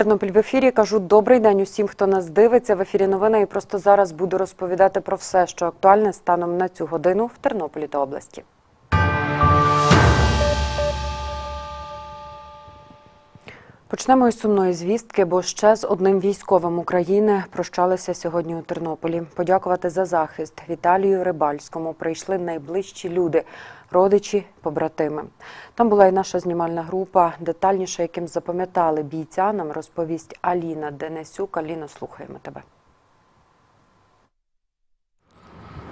Тернопіль в ефірі. Кажу добрий день усім, хто нас дивиться. В ефірі новини і просто зараз буду розповідати про все, що актуальне станом на цю годину в Тернополі та області. Почнемо із сумної звістки, бо ще з одним військовим України прощалися сьогодні у Тернополі. Подякувати за захист Віталію Рибальському прийшли найближчі люди, родичі, побратими. Там була і наша знімальна група. Детальніше, яким запам'ятали бійця, нам розповість Аліна Денесюк. Аліна, слухаємо тебе.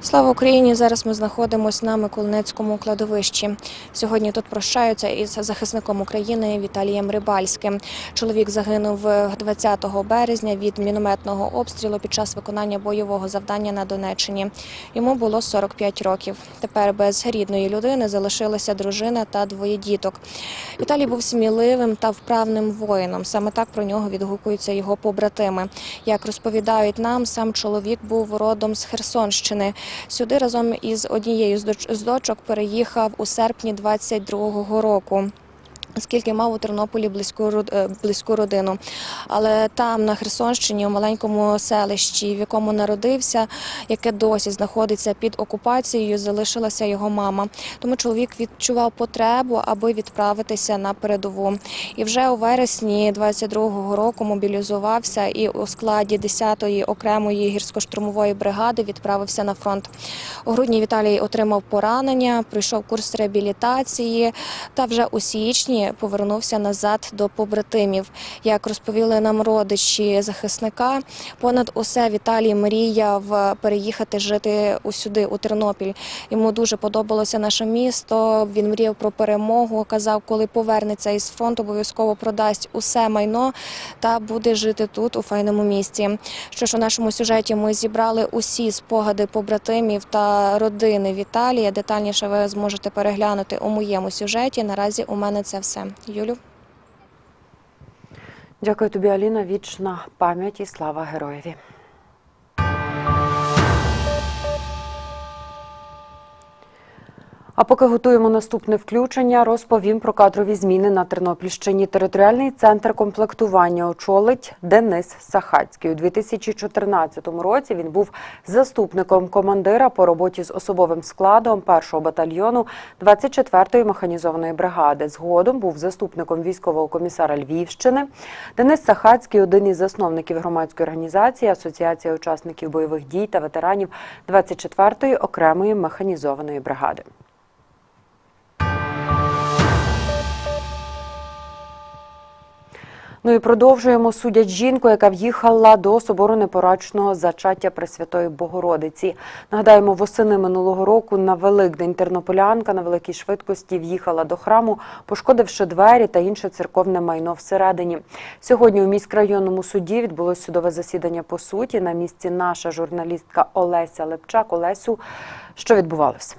Слава Україні! Зараз ми знаходимося на Миколинецькому кладовищі. Сьогодні тут прощаються із захисником України Віталієм Рибальським. Чоловік загинув 20 березня від мінометного обстрілу під час виконання бойового завдання на Донеччині. Йому було 45 років. Тепер без рідної людини залишилася дружина та двоє діток. Віталій був сміливим та вправним воїном. Саме так про нього відгукуються його побратими. Як розповідають нам, сам чоловік був родом з Херсонщини. Сюди разом із однією з доч- дочок переїхав у серпні 22-го року. Оскільки мав у Тернополі близьку е, близьку родину, але там на Херсонщині, у маленькому селищі, в якому народився, яке досі знаходиться під окупацією, залишилася його мама. Тому чоловік відчував потребу, аби відправитися на передову. І вже у вересні 22-го року мобілізувався і у складі 10-ї окремої гірсько-штурмової бригади відправився на фронт. У грудні Віталій отримав поранення, пройшов курс реабілітації та вже у січні повернувся назад до побратимів. Як розповіли нам родичі захисника, понад усе Віталій мріяв переїхати жити усюди, у Тернопіль. Йому дуже подобалося наше місто. Він мріяв про перемогу. Казав, коли повернеться із фронту, обов'язково продасть усе майно та буде жити тут, у файному місті. Що ж у нашому сюжеті ми зібрали усі спогади побратимів та родини Віталія. Детальніше ви зможете переглянути у моєму сюжеті. Наразі у мене це все. Юлю. Дякую тобі, Аліна. Вічна пам'ять і слава героєві. А поки готуємо наступне включення, розповім про кадрові зміни на Тернопільщині. Територіальний центр комплектування очолить Денис Сахацький. У 2014 році він був заступником командира по роботі з особовим складом 1-го батальйону 24-ї механізованої бригади. Згодом був заступником військового комісара Львівщини. Денис Сахацький один із засновників громадської організації Асоціація учасників бойових дій та ветеранів 24-ї окремої механізованої бригади. Ну і продовжуємо судять жінку, яка в'їхала до собору непорачного зачаття Пресвятої Богородиці. Нагадаємо, восени минулого року на Великдень тернополянка на великій швидкості в'їхала до храму, пошкодивши двері та інше церковне майно всередині. Сьогодні у міськрайонному суді відбулось судове засідання по суті. На місці наша журналістка Олеся Лепчак. Олесю, що відбувалося?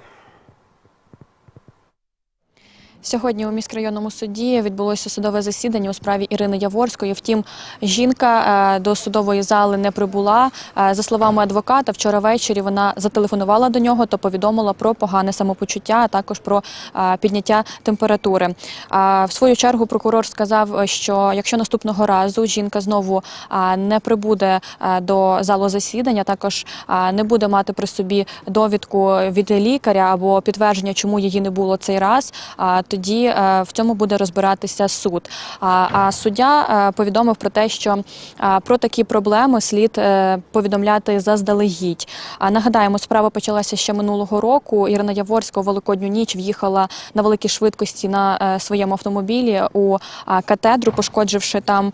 Сьогодні у міськрайонному суді відбулося судове засідання у справі Ірини Яворської. Втім, жінка е, до судової зали не прибула. Е, За словами адвоката, вчора ввечері вона зателефонувала до нього та повідомила про погане самопочуття, а також про е, підняття температури. В свою чергу прокурор сказав, що якщо наступного разу жінка знову не прибуде до залу засідання, також не буде мати при собі довідку від лікаря або підтвердження, чому її не було цей раз. Тоді е, в цьому буде розбиратися суд. А суддя е, повідомив про те, що е, про такі проблеми слід повідомляти заздалегідь. Нагадаємо, справа почалася ще минулого року. Ірина Яворська у великодню ніч в'їхала на великій швидкості на своєму автомобілі у катедру, пошкодживши там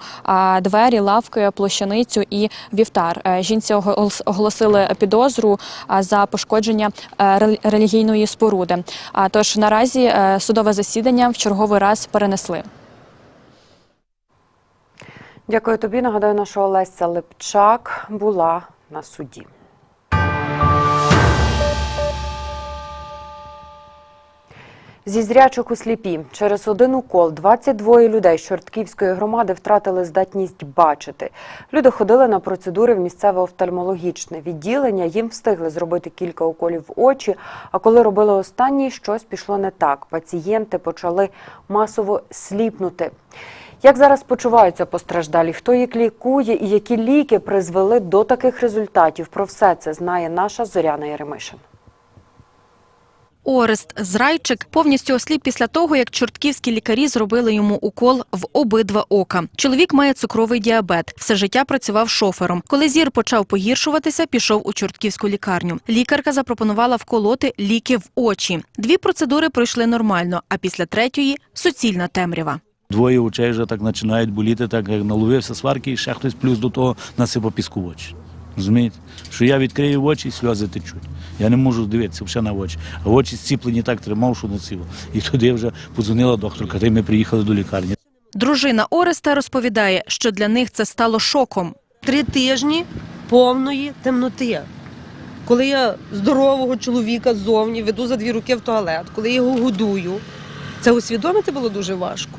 двері, лавки, площаницю і вівтар. Жінці оголос- оголосили підозру за пошкодження релігійної споруди. Тож наразі судове засідання в черговий раз перенесли. Дякую тобі. Нагадаю, наша Олеся Лепчак була на суді. Зі зрячих у сліпі через один укол 22 людей з Чортківської громади втратили здатність бачити. Люди ходили на процедури в місцеве офтальмологічне відділення. Їм встигли зробити кілька уколів в очі. А коли робили останній, щось пішло не так. Пацієнти почали масово сліпнути. Як зараз почуваються постраждалі? Хто їх лікує і які ліки призвели до таких результатів? Про все це знає наша Зоряна Єремишин. Орест Зрайчик повністю осліп після того, як чортківські лікарі зробили йому укол в обидва ока. Чоловік має цукровий діабет. Все життя працював шофером. Коли зір почав погіршуватися, пішов у чортківську лікарню. Лікарка запропонувала вколоти ліки в очі. Дві процедури пройшли нормально, а після третьої суцільна темрява. Двоє очей вже так починають боліти, так як наловився сварки, і ще хтось плюс до того насипав піску в очі. Розумієте? Що я відкрию очі сльози течуть. Я не можу дивитися вже на очі. А очі зціплені так тримав, що не ціло. І тоді вже подзвонила докторка, та й ми приїхали до лікарні. Дружина Ореста розповідає, що для них це стало шоком. три тижні повної темноти. Коли я здорового чоловіка ззовні веду за дві руки в туалет, коли я його годую, це усвідомити було дуже важко.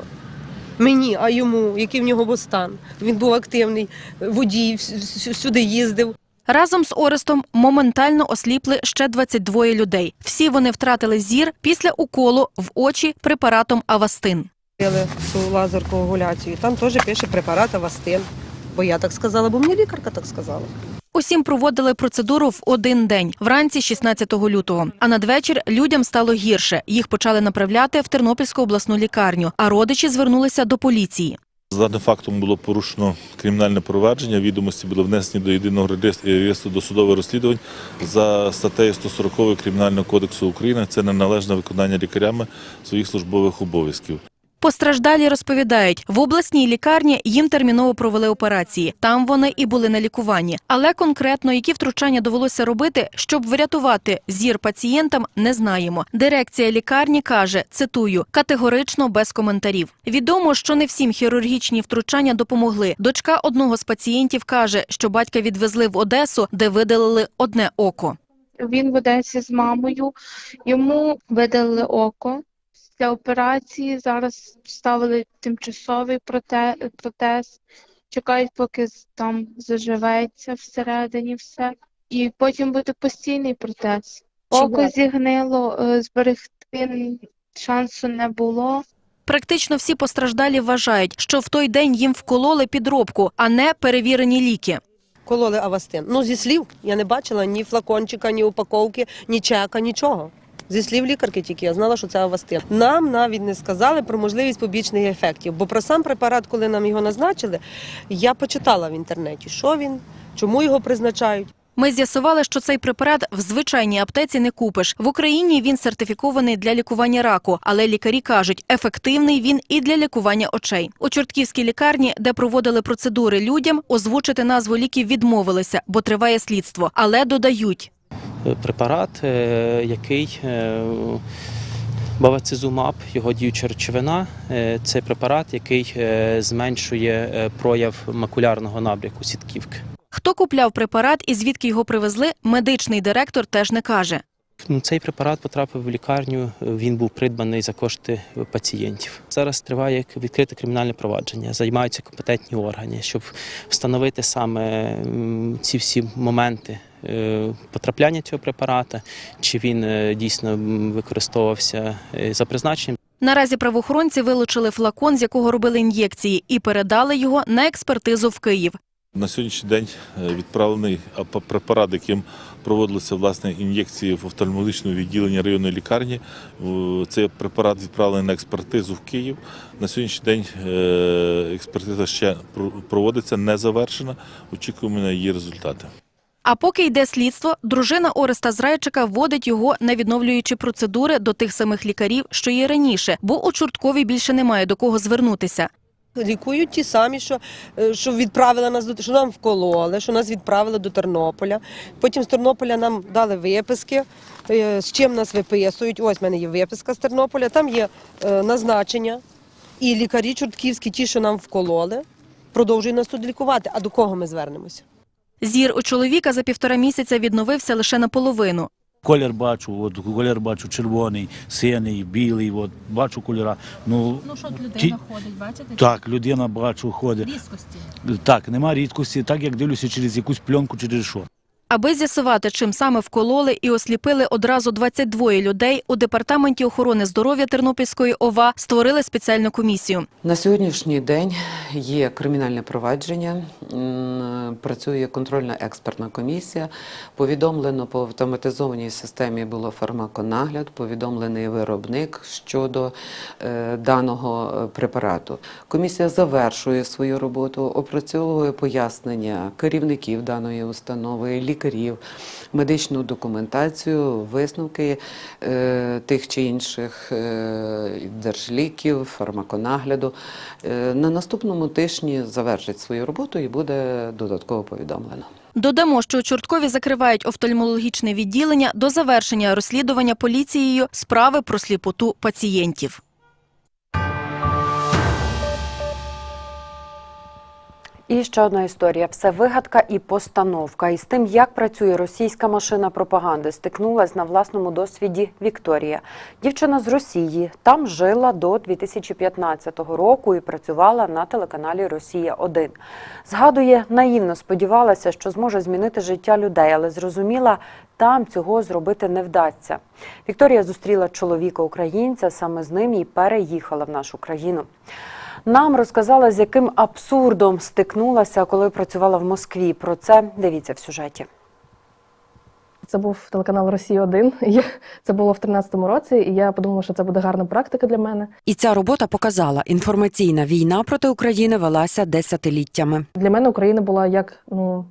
Мені, а йому, який в нього був стан. Він був активний, водій, вс- їздив. Разом з Орестом моментально осліпли ще 22 людей. Всі вони втратили зір після уколу в очі препаратом Авастин. Цю лазеркоагуляцію. Там теж пише препарат Авастин. Бо я так сказала, бо мені лікарка так сказала. Усім проводили процедуру в один день, вранці 16 лютого. А надвечір людям стало гірше. Їх почали направляти в Тернопільську обласну лікарню, а родичі звернулися до поліції. За даним фактом було порушено кримінальне провадження. Відомості були внесені до єдиного реєстру досудових розслідувань за статтею 140 Кримінального кодексу України. Це неналежне виконання лікарями своїх службових обов'язків. Постраждалі розповідають, в обласній лікарні їм терміново провели операції. Там вони і були на лікуванні. Але конкретно які втручання довелося робити, щоб врятувати зір пацієнтам, не знаємо. Дирекція лікарні каже, цитую, категорично без коментарів. Відомо, що не всім хірургічні втручання допомогли. Дочка одного з пацієнтів каже, що батька відвезли в Одесу, де видалили одне око. Він в Одесі з мамою. Йому видалили око. Після операції зараз вставили тимчасовий протез. Чекають, поки там заживеться всередині все. І потім буде постійний протез. Око зігнило, е, зберегти шансу не було. Практично всі постраждалі вважають, що в той день їм вкололи підробку, а не перевірені ліки. Кололи Авастин. Ну, зі слів я не бачила ні флакончика, ні упаковки, ні чека, нічого. Зі слів лікарки тільки я знала, що це Авастин. Нам навіть не сказали про можливість побічних ефектів. Бо про сам препарат, коли нам його назначили, я почитала в інтернеті, що він, чому його призначають. Ми з'ясували, що цей препарат в звичайній аптеці не купиш. В Україні він сертифікований для лікування раку, але лікарі кажуть, ефективний він і для лікування очей. У Чортківській лікарні, де проводили процедури людям, озвучити назву ліків відмовилися, бо триває слідство. Але додають. Препарат, е, який е, бавацизумаб, його діюча речовина. е, Це препарат, який зменшує прояв макулярного набряку сітківки. Хто купляв препарат і звідки його привезли, медичний директор теж не каже. Ну, Цей препарат потрапив в лікарню. Він був придбаний за кошти пацієнтів. Зараз триває відкрите кримінальне провадження. Займаються компетентні органи, щоб встановити саме ці всі моменти е, потрапляння цього препарата, чи він е, дійсно використовувався е, за призначенням. Наразі правоохоронці вилучили флакон, з якого робили ін'єкції, і передали його на експертизу в Київ. На сьогоднішній день е, відправлений препарат, яким проводилися власне ін'єкції в офтальмологічному відділенні районної лікарні. Цей препарат відправлений на експертизу в Київ. На сьогоднішній день е, експертиза ще проводиться, не завершена. Очікуємо на її результати. А поки йде слідство, дружина Ореста Зрайчика вводить його на відновлюючі процедури до тих самих лікарів, що й раніше, бо у Чорткові більше немає до кого звернутися. Лікують ті самі, що, е, що відправили нас до що нам вкололи, що нас відправили до Тернополя. Потім з Тернополя нам дали виписки, е, з чим нас виписують. Ось в мене є виписка з Тернополя, там є е, назначення. І лікарі чортківські, ті, що нам вкололи, продовжують нас тут лікувати. А до кого ми звернемося? Зір у чоловіка за півтора місяця відновився лише наполовину. Колір бачу, от колір бачу червоний, синий, білий, от бачу кольора. Ну, Ну що людина Ті- ходить, бачите? так, людина бачу ходить. Різкості. Так, нема рідкості, так як дивлюся через якусь пленку, через що. Аби з'ясувати, чим саме вкололи і осліпили одразу 22 людей, у департаменті охорони здоров'я Тернопільської ОВА створили спеціальну комісію. На сьогоднішній день є кримінальне провадження, працює контрольна експертна комісія. Повідомлено по автоматизованій системі було фармаконагляд, повідомлений виробник щодо е, даного е, препарату. Комісія завершує свою роботу, опрацьовує пояснення керівників даної установи, лікарів, медичну документацію, висновки е, тих чи інших е, держліків, фармаконагляду. Е, на наступному тижні завершить свою роботу і буде додатково повідомлено. Додамо, що Чорткові закривають офтальмологічне відділення до завершення розслідування поліцією справи про сліпоту пацієнтів. І ще одна історія: все вигадка і постановка. І з тим, як працює російська машина пропаганди, стикнулась на власному досвіді Вікторія. Дівчина з Росії там жила до 2015 року і працювала на телеканалі Росія 1 Згадує, наївно сподівалася, що зможе змінити життя людей, але зрозуміла, там цього зробити не вдасться. Вікторія зустріла чоловіка українця, саме з ним і переїхала в нашу країну. Нам розказала, з яким абсурдом стикнулася, коли працювала в Москві. Про це дивіться в сюжеті. Це був телеканал Росія 1 Це було в 13-му році, і я подумала, що це буде гарна практика для мене. І ця робота показала, інформаційна війна проти України велася десятиліттями. Для мене Україна була як, ну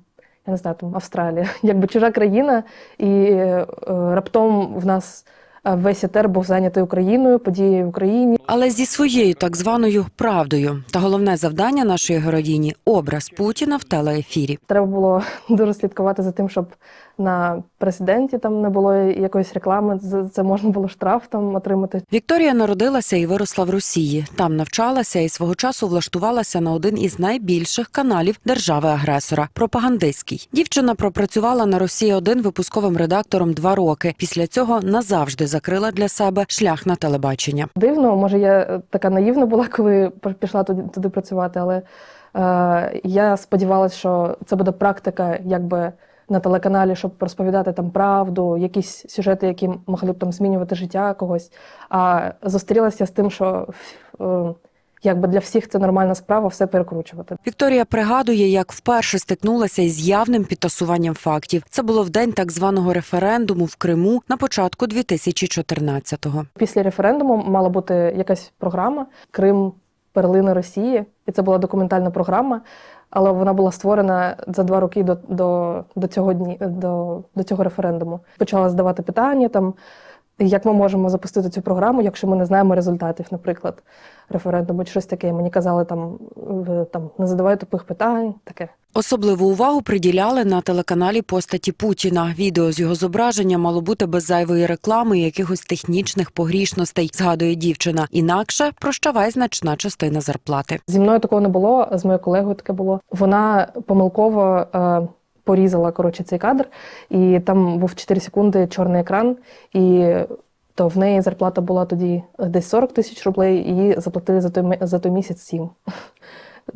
я не знаю, там Австралія, якби чужа країна, і е, раптом в нас весь етер був зайнятий Україною, події в Україні. Але зі своєю так званою правдою. Та головне завдання нашої героїні образ Путіна в телеефірі. Треба було дуже слідкувати за тим, щоб на президенті там не було якоїсь реклами. За це можна було штраф там отримати. Вікторія народилася і виросла в Росії. Там навчалася і свого часу влаштувалася на один із найбільших каналів держави-агресора пропагандистський. Дівчина пропрацювала на Росії 1 випусковим редактором два роки. Після цього назавжди закрила для себе шлях на телебачення. Дивно, може, я е, така наївна була, коли пішла туди, туди працювати, але е, я сподівалася, що це буде практика, якби на телеканалі, щоб розповідати там правду, якісь сюжети, які могли б там змінювати життя когось. А зустрілася з тим, що е, якби для всіх це нормальна справа, все перекручувати. Вікторія пригадує, як вперше стикнулася із явним підтасуванням фактів. Це було в день так званого референдуму в Криму на початку 2014-го. Після референдуму мала бути якась програма Крим, перлина Росії, і це була документальна програма. Але вона була створена за два роки до, до, до цього дні до, до цього референдуму. Почала задавати питання там, як ми можемо запустити цю програму, якщо ми не знаємо результатів, наприклад, референдуму чи щось таке. Мені казали там, там не задавай тупих питань, таке. Особливу увагу приділяли на телеканалі постаті Путіна. Відео з його зображення мало бути без зайвої реклами і якихось технічних погрішностей, згадує дівчина. Інакше прощавай значна частина зарплати. Зі мною такого не було, з моєю колегою таке було. Вона помилково е, порізала коротше, цей кадр, і там був 4 секунди чорний екран, і то в неї зарплата була тоді десь 40 тисяч рублей, і її заплатили за той, за той місяць 7.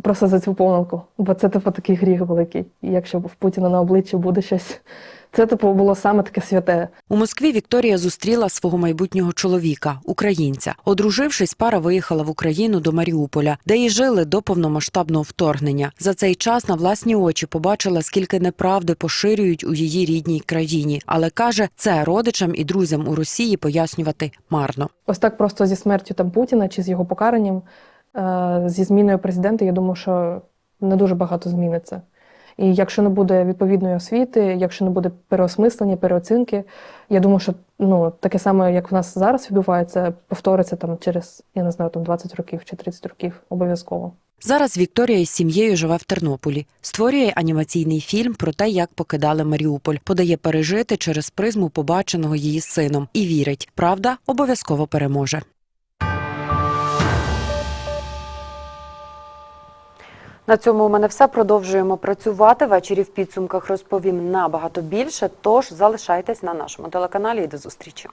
Просто за цю помилку. Бо це, типу, такий гріх великий. І якщо в Путіна на обличчі буде щось. Це, типу, було саме таке святе. У Москві Вікторія зустріла свого майбутнього чоловіка, українця. Одружившись, пара виїхала в Україну до Маріуполя, де і жили до повномасштабного вторгнення. За цей час на власні очі побачила, скільки неправди поширюють у її рідній країні. Але каже, це родичам і друзям у Росії пояснювати марно. Ось так просто зі смертю там Путіна чи з його покаранням, зі зміною президента, я думаю, що не дуже багато зміниться. І якщо не буде відповідної освіти, якщо не буде переосмислення, переоцінки, я думаю, що ну, таке саме, як в нас зараз відбувається, повториться там через, я не знаю, там 20 років чи 30 років обов'язково. Зараз Вікторія із сім'єю живе в Тернополі. Створює анімаційний фільм про те, як покидали Маріуполь, подає пережити через призму побаченого її сином і вірить, правда обов'язково переможе. На цьому у мене все. Продовжуємо працювати. Ввечері в підсумках розповім набагато більше. Тож залишайтесь на нашому телеканалі і до зустрічі.